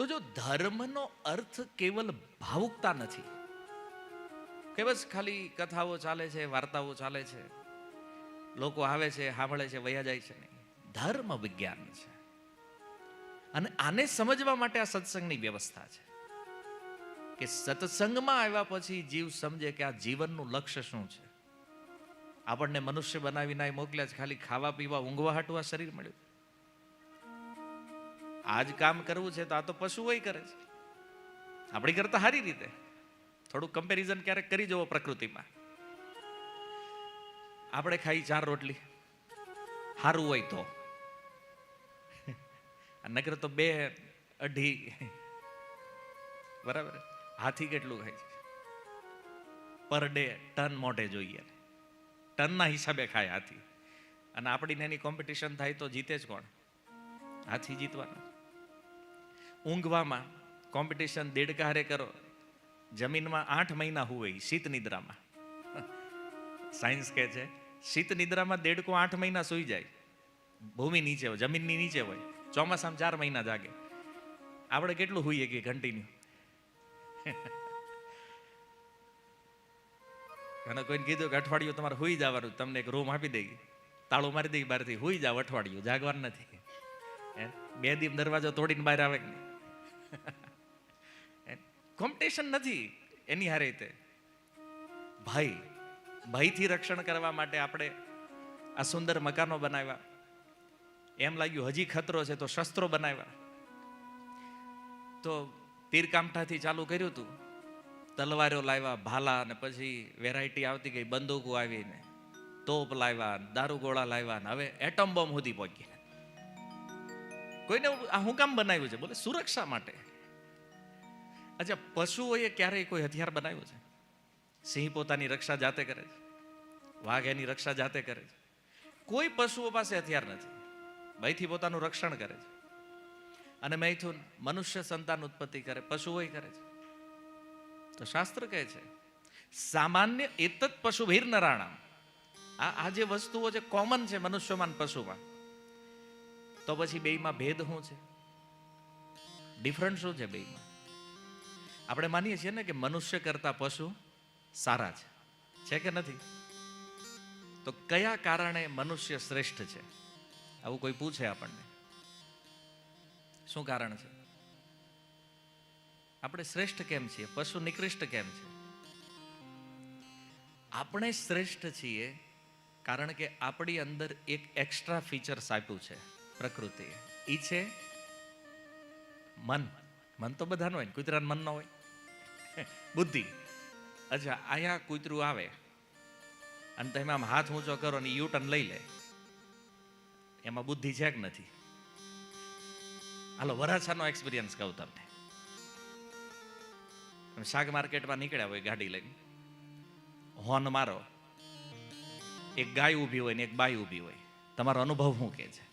તો જો ધર્મનો અર્થ કેવલ ભાવુકતા નથી, કે બસ ખાલી કથાઓ ચાલે છે, વાર્તાઓ ચાલે છે, લોકો આવે છે સાંભળે છે, વયા જાય છે નહીં. ધર્મ વિજ્ઞાન છે. અને આને સમજવા માટે આ સત્સંગની વ્યવસ્થા છે, કે સત્સંગમાં આવ્યા પછી જીવ સમજે કે આ જીવનનું લક્ષ્ય શું છે. આપણને મનુષ્ય બનાવીને મોકલ્યા છે, ખાલી ખાવા પીવા ઊંઘવા હાટવા શરીર મળ્યું. આજ કામ કરવું છે તો આ તો પશુઓય કરે છે. આપણી કરતા સારી રીતે. થોડું કમ્પેરિઝન ક્યારેક કરી જવો પ્રકૃતિમાં. આપણે ખાઈ ચાર રોટલી. સારું હોય તો. નગર તો બે અઢી. બરાબર? હાથી કેટલું ખાય છે? પર ડે ટન મોઢે જોઈએ. ટનના હિસાબે ખાય હાથી. અને આપણી એની કોમ્પિટિશન થાય તો જીતે જ કોણ? હાથી જીતવાના. ઊંઘવામાં કોમ્પિટિશન દેડકારે કરો. જમીનમાં આઠ મહિના હોય શીત નિદ્રામાં. સાયન્સ કહે છે, શીત નિદ્રામાં દેડકો આઠ મહિના સૂઈ જાય. ભૂમિ નીચે હોય, જમીનની નીચે હોય, ચોમાસામાં ચાર મહિના જાગે. આપણે કેટલું હોઈએ કે કન્ટિન્યુ અને કોઈને કીધું કે અઠવાડિયું તમારે હોઈ જવાનું, તમને એક રૂમ આપી દઈ તાળું મારી દઈ બહારથી હોઈ જાવ અઠવાડિયું, જાગવાનું નથી. બે દીમ દરવાજો તોડીને બહાર આવે કોમ્પિટિશન નથી એની હારે રીતે ભાઈ ભયથી રક્ષણ કરવા માટે આપણે આ સુંદર મકાનો બનાવ્યા. એમ લાગ્યું હજી ખતરો છે તો શસ્ત્રો બનાવ્યા. તો તીરકામઠાથી ચાલુ કર્યું હતું તલવારો લાવ્યા, ભાલા અને પછી વેરાયટી આવતી ગઈ, બંદૂકો આવીને, તોપ લાવ્યા, દારૂગોળા લાવ્યા ને હવે એટમ બોમ્બ સુધી પહોંચી કોઈને આ હું કામ બનાવ્યું છે? બોલે, સુરક્ષા માટે. અચ્છા, પશુઓએ ક્યારેય કોઈ હથિયાર બનાવ્યું છે? સિંહ પોતાની રક્ષા જાતે કરે છે. વાઘ એની રક્ષા જાતે કરે છે. કોઈ પશુઓ પાસે હથિયાર નથી. ભયથી પોતાનું રક્ષણ કરે છે. અને મૈથુન મનુષ્ય સંતાન ઉત્પત્તિ કરે પશુઓ કરે છે. તો શાસ્ત્ર કહે છે, સામાન્ય, એતત પશુ ભીર નરાણા આ આ જે વસ્તુઓ જે કોમન છે મનુષ્યમાં પશુમાં. તો પછી બેયમાં ભેદ શું છે? ડિફરન્ટ શું છે બેયમાં? આપણે માનીએ છીએ ને કે મનુષ્ય કરતા પશુ સારા છે. છે કે નથી? તો કયા કારણે મનુષ્ય શ્રેષ્ઠ છે? આવું કોઈ પૂછે આપણને? શું કારણ છે? આપણે શ્રેષ્ઠ કેમ છીએ? પશુ નિકૃષ્ટ કેમ છે? આપણે શ્રેષ્ઠ છીએ કારણ કે આપણી અંદર એક એક્સ્ટ્રા ફીચર્સ આપ્યું છે. પ્રકૃતિએ એ છે મન. મન તો બધાનું હોય કૂતરાનું મન ન હોય. બુદ્ધિ. અચ્છા અહીંયા કૂતરું આવે. અને તમે આમ હાથ ઊંચો કરો ને યુ ટર્ન લઈ લે. એમાં બુદ્ધિ છે કે નથી? હાલો, વરાછાનો એક્સપિરિયન્સ કહું તમને. તમે શાક માર્કેટમાં નીકળ્યા હોય ગાડી લઈને. હોર્ન મારો. એક ગાય ઊભી હોય ને એક બાઈ ઊભી હોય. તમારો અનુભવ શું કે છે?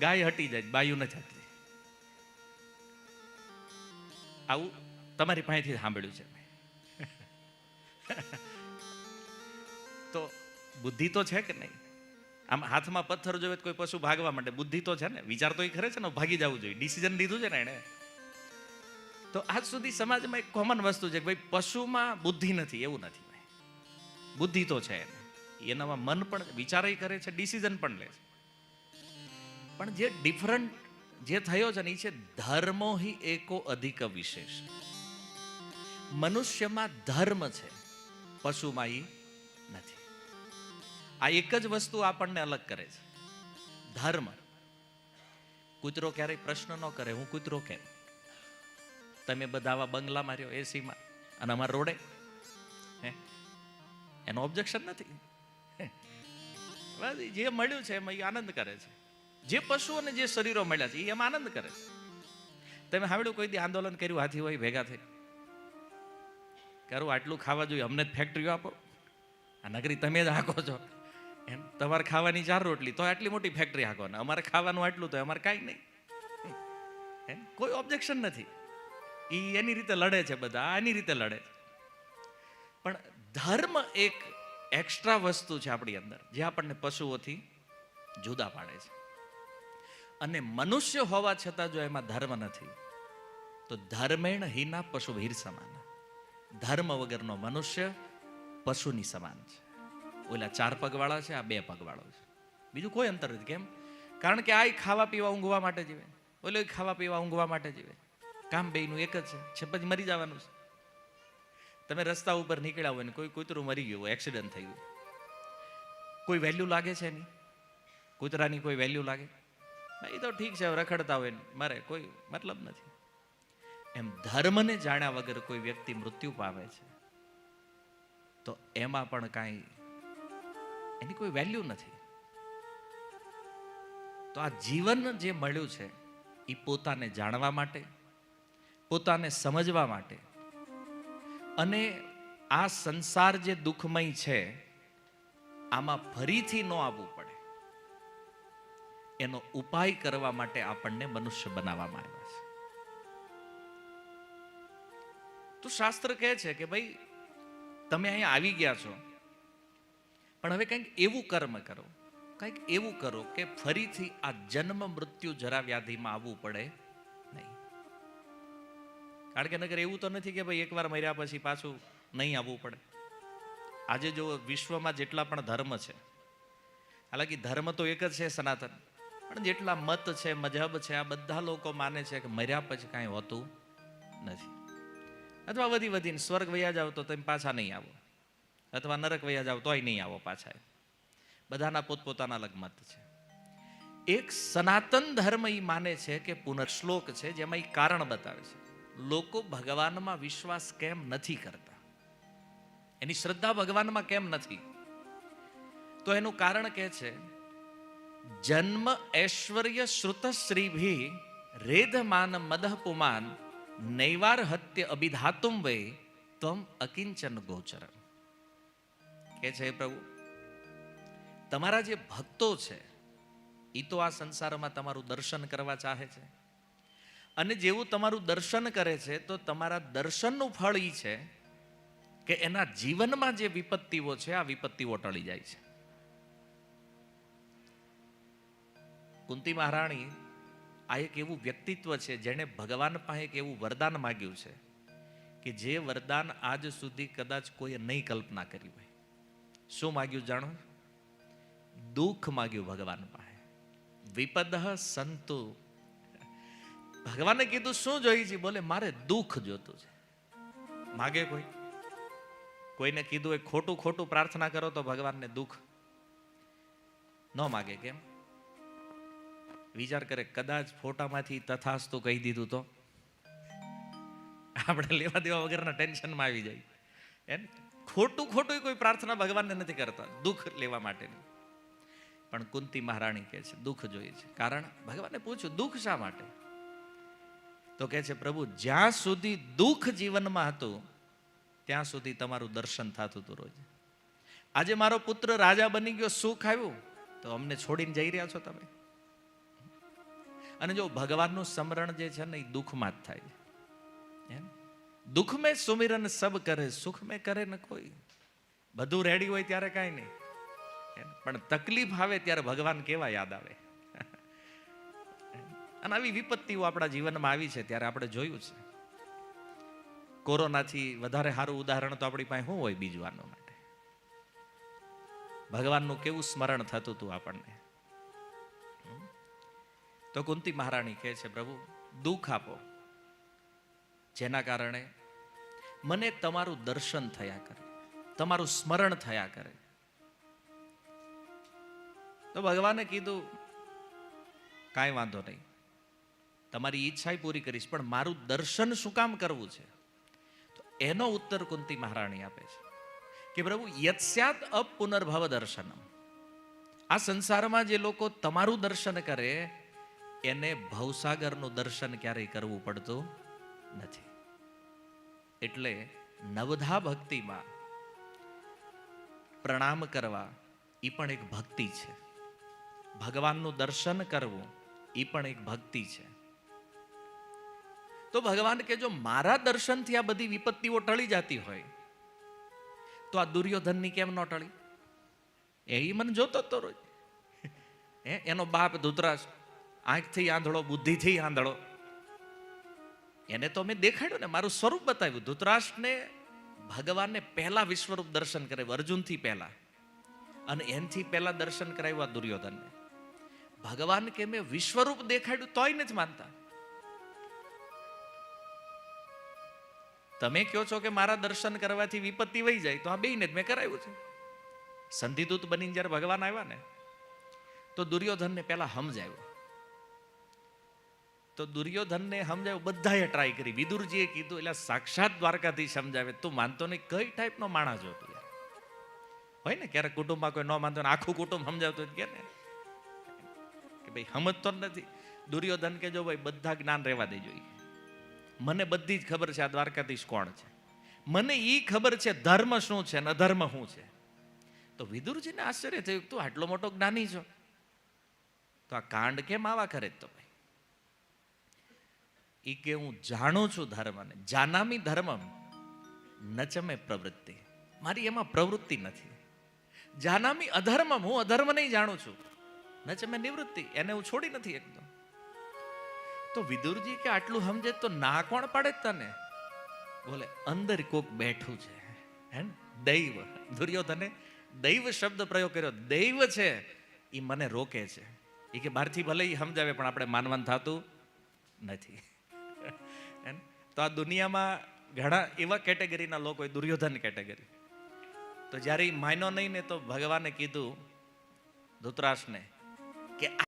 ગાય હટી જાય બાયું નથી હટતી આવું તમારી પાસેથી સાંભળ્યું છે તો બુદ્ધિ તો છે કે નહીં? આમ હાથમાં પથ્થર જોવે કોઈ પશુ ભાગવા માટે બુદ્ધિ તો છે ને, વિચાર તો એ ખરે છે ને, ભાગી જવું જોઈએ. ડિસિઝન લીધું છે ને એણે. તો આજ સુધી સમાજમાં એક કોમન વસ્તુ છે કે ભાઈ, પશુમાં બુદ્ધિ નથી, એવું નથી બુદ્ધિ તો છે. એને એનામાં મન પણ વિચારય કરે છે ડિસિઝન પણ લે છે. પણ જે ડિફરન્ટ જે થયો છે ને એ છે ધર્મો હિ એકો અધિક વિશેષ. મનુષ્યમાં ધર્મ છે, પશુમાં એ નથી. આ એક જ વસ્તુ આપણને અલગ કરે છે. ધર્મ. કૂતરો ક્યારેય પ્રશ્ન ન કરે, હું કૂતરો કેમ? તમે બધા આવા બંગલા માર્યો એસીમાં, અને અમારા રોડે? એનો ઓબ્જેક્શન નથી. બસ જે મળ્યું છે, એમાં એ આનંદ કરે છે. જે પશુઓને જે શરીરો મળ્યા છે, એ એમાં આનંદ કરે તમે સાંભળ્યું કોઈ દી આંદોલન કર્યું, હાથી હોય, ભેગા થઈ? કરું આટલું ખાવા જોઈએ, અમને જ ફેક્ટરીઓ આપો. આ નગરી તમે જ હાકો છો. એમ, તમારે ખાવાની ચાર રોટલી, તો આટલી મોટી ફેક્ટરી હાકો. ને અમારે ખાવાનું આટલું તો અમારે કાંઈ નહીં. એમ, કોઈ ઓબ્જેક્શન નથી. એ એની રીતે લડે છે બધા, આની રીતે લડે છે. પણ ધર્મ એક એક્સ્ટ્રા વસ્તુ છે આપણી અંદર, જે આપણને પશુઓથી જુદા પાડે છે. અને મનુષ્ય હોવા છતાં જો એમાં ધર્મ નથી, તો ધર્મેણ હિના પશુ વીર સમાન. ધર્મ વગરનો મનુષ્ય પશુની સમાન છે. ઓલા ચાર પગવાળા છે, આ બે પગવાળો છે. બીજું કોઈ અંતર નથી. કેમ? કારણ કે આ ખાવા પીવા ઊંઘવા માટે જીવે. ઓલો ખાવા પીવા ઊંઘવા માટે જીવે. કામ બેયનું એક જ છે. છે પછી મરી જવાનું છે. તમે રસ્તા ઉપર નીકળ્યા હોય ને કોઈ કૂતરું મરી ગયું હોય, એક્સિડન્ટ થઈ ગયું. કોઈ વેલ્યુ લાગે છે એની? કૂતરાની કોઈ વેલ્યુ લાગે? એ તો ઠીક છે રખડતા હોય મારે કોઈ મતલબ નથી. એમ ધર્મને જાણ્યા વગર કોઈ વ્યક્તિ મૃત્યુ પામે છે, તો એમાં પણ કાંઈ એની કોઈ વેલ્યુ નથી. તો આ જીવન જે મળ્યું છે એ પોતાને જાણવા માટે, પોતાને સમજવા માટે અને આ સંસાર જે દુઃખમય છે, આમાં ફરીથી ન આવવું પડે. એનો ઉપાય કરવા માટે આપણને મનુષ્ય બનાવવામાં આવ્યા છે. તો શાસ્ત્ર કહે છે કે ભાઈ, તમે અહીંયા આવી ગયા છો, પણ હવે કંઈક એવું કર્મ કરો, કંઈક એવું કરો કે ફરીથી આ જન્મ મૃત્યુ જરા વ્યાધિમાં આવવું પડે નહીં. કારણ કે નગર એવું તો નથી કે ભાઈ એકવાર મર્યા પછી પાછું નહીં આવવું પડે. આજે જો વિશ્વમાં જેટલા પણ ધર્મ છે, હાલાકી ધર્મ તો એક જ છે સનાતન. પણ જેટલા મત છે, મજહબ છે, આ બધા લોકો માને છે કે મર્યા પછી કાંઈ હોતું નથી. અથવા વધી વધીને સ્વર્ગ વયા જાવ તો તમે પાછા નહીં આવો. અથવા નરક વયા જાવ તોય નહીં આવો પાછા બધાના પોતપોતાના અલગ મત છે. એક સનાતન ધર્મ એ માને છે કે પુનર્શ્લોક છે, જેમાં એ કારણ બતાવે છે. લોકો ભગવાનમાં વિશ્વાસ કેમ નથી કરતા? એની શ્રદ્ધા ભગવાનમાં કેમ નથી? તો એનું કારણ કે છે જન્મ ઐશ્વર્ય શ્રુતશ્રી ભી રેધમાન મદહ પુમાન નૈવાર હત્ય અભિધાતુમ વે તમ અકિંચન ગોચર. કે છે પ્રભુ? તમારા જે ભક્તો છે એ તો આ સંસારમાં તમારું દર્શન કરવા ચાહે છે. અને જેવું તમારું દર્શન કરે છે, તો તમારા દર્શનનું ફળ એ છે કે એના જીવનમાં જે વિપત્તિઓ છે, આ વિપત્તિઓ ટળી જાય છે. કુંતી મહારાણી આ એક એવું વ્યક્તિત્વ છે જેણે ભગવાન પાસે એક એવું વરદાન માગ્યું છે કે જે વરદાન આજ સુધી કદાચ કોઈએ નહીં કલ્પના કરી હોય. શું માગ્યું જાણો? દુઃખ માગ્યું ભગવાન પાસે. વિપદ સંતુ. ભગવાને કીધું, શું જોઈએ છે બોલે, મારે દુઃખ જોતું છે. માગે કોઈ? કોઈને કીધું એ ખોટું ખોટું પ્રાર્થના કરો તો ભગવાનને દુઃખ. ન માગે, કેમ? વિચાર કરે, કદાચ ફોટામાંથી તથાસ્તુ કહી દીધું તો? આપણે લેવા દેવા વગરના ટેન્શનમાં આવી જાય એમ? ખોટું ખોટું કોઈ પ્રાર્થના ભગવાનને નથી કરતા, દુઃખ લેવા માટેની. પણ કુંતી મહારાણી કહે છે, દુઃખ જોઈએ છે. કારણ ભગવાને પૂછ્યું, દુઃખ શા માટે? તો કહે છે, પ્રભુ, જ્યાં સુધી દુઃખ જીવનમાં હતું, ત્યાં સુધી તમારું દર્શન થતું હતું રોજ. આજે મારો પુત્ર રાજા બની ગયો, સુખ આવ્યું, તો અમને છોડીને જઈ રહ્યા છો તમે. અને જો ભગવાનનું સ્મરણ જે છે ને, એ દુઃખમાં જ થાય. એમ? દુઃખ મેં સુમિરન સબ કરે સુખ મેં કરે ને કોઈ. બધું રેડી હોય ત્યારે કાંઈ નહીં. પણ તકલીફ આવે ત્યારે ભગવાન કેવા યાદ આવે? અને આવી વિપત્તિઓ આપણા જીવનમાં આવી છે ત્યારે આપણે જોયું છે. કોરોનાથી વધારે સારું ઉદાહરણ તો આપણી પાસે શું હોય બીજું આના માટે? ભગવાનનું કેવું સ્મરણ થતું હતું આપણને? તો કુંતી મહારાણી કહે છે, પ્રભુ, દુઃખ આપો. જેના કારણે મને તમારું દર્શન થયા કરે, તમારું સ્મરણ થયા કરે. તો ભગવાને કીધું, કાંઈ વાંધો નહીં. તમારી ઈચ્છા પૂરી કરીશ, પણ મારું દર્શન શું કામ કરવું છે? તો એનો ઉત્તર કુંતી મહારાણી આપે છે કે, પ્રભુ, યત્સ્યાત પુનર્ભવ દર્શનમ. આ સંસારમાં જે લોકો તમારું દર્શન કરે એને ભવસાગરનું દર્શન ક્યારેય કરવું પડતું નથી. એટલે નવધા ભક્તિમાં પ્રણામ કરવા એ પણ એક ભક્તિ છે. ભગવાનનું દર્શન કરવું એ પણ એક ભક્તિ છે. તો ભગવાન કે જો મારા દર્શનથી આ બધી વિપત્તિઓ ટળી જતી હોય, તો આ દુર્યોધનની કેમ ન ટળી? એ મને જોતો હતો રોજ. હે, એનો બાપ ધૂતરાજ આંખથી આંધળો, બુદ્ધિથી આંધળો. એને તો મેં દેખાડ્યું ને, મારું સ્વરૂપ બતાવ્યું. ધૂતરાષ્ટ્રને ભગવાનને પહેલા વિશ્વરૂપ દર્શન કરાવ્યું, અર્જુનથી પહેલા. અને એનથી પહેલા દર્શન કરાવ્યું દુર્યોધનને. ભગવાન કે મેં વિશ્વરૂપ દેખાડ્યું તોય નથી માનતા. તમે કહો છો કે મારા દર્શન કરવાથી વિપત્તિ વહી જાય, તો આ બેને જ મેં કરાવ્યું છે. સંધિદૂત બનીને જ્યારે ભગવાન આવ્યા ને, તો દુર્યોધનને પહેલા સમજાવ્યો તો દુર્યોધનને સમજાવ્યું, બધાએ ટ્રાય કરી. વિદુરજીએ કીધું, એટલે સાક્ષાત દ્વારકાથી સમજાવે. તું માનતો નહીં, કઈ ટાઈપનો માણસ જો તું હોય ને, ક્યારેક કુટુંબમાં કોઈ ન માનતો ને, આખું કુટુંબ સમજાવતું કે ને. કે ભાઈ, સમજતો નથી. દુર્યોધન કે, જો ભાઈ, બધા જ્ઞાન રહેવા દેજો જોઈએ મને બધી જ ખબર છે આ દ્વારકાધીશ કોણ છે? મને એ ખબર છે ધર્મ શું છે અને અધર્મ શું છે. તો વિદુરજીને આશ્ચર્ય થયું, તું આટલો મોટો જ્ઞાની છો? તો આ કાંડ કેમ આવા કરે તો ભાઈ? ઈ કે હું જાણું છું ધર્મને, જાનામી ધર્મમ નચમે પ્રવૃત્તિ. મારી એમાં પ્રવૃત્તિ નથી. જાનામી અધર્મમ, હું અધર્મ નહીં જાણું છું. નચમે નિવૃત્તિ, એને હું છોડી નથી એકદમ તો વિદુરજી કે આટલું સમજે તો ના કોણ પાડે તને? બોલે, અંદર કોક બેઠું છે. હે દૈવ. દુર્યોધને દૈવ શબ્દ પ્રયોગ કર્યો. દૈવ છે એ મને રોકે છે. એ કે બહારથી ભલે એ સમજાવે, પણ આપણે માનવાનું થતું નથી. ને? તો આ દુનિયામાં ઘણા એવા કેટેગરીના લોકો હોય, દુર્યોધન કેટેગરી તો જ્યારે માયનો નહીં ને તો ભગવાને કીધું, ધૃતરાષ્ટ્રને, કે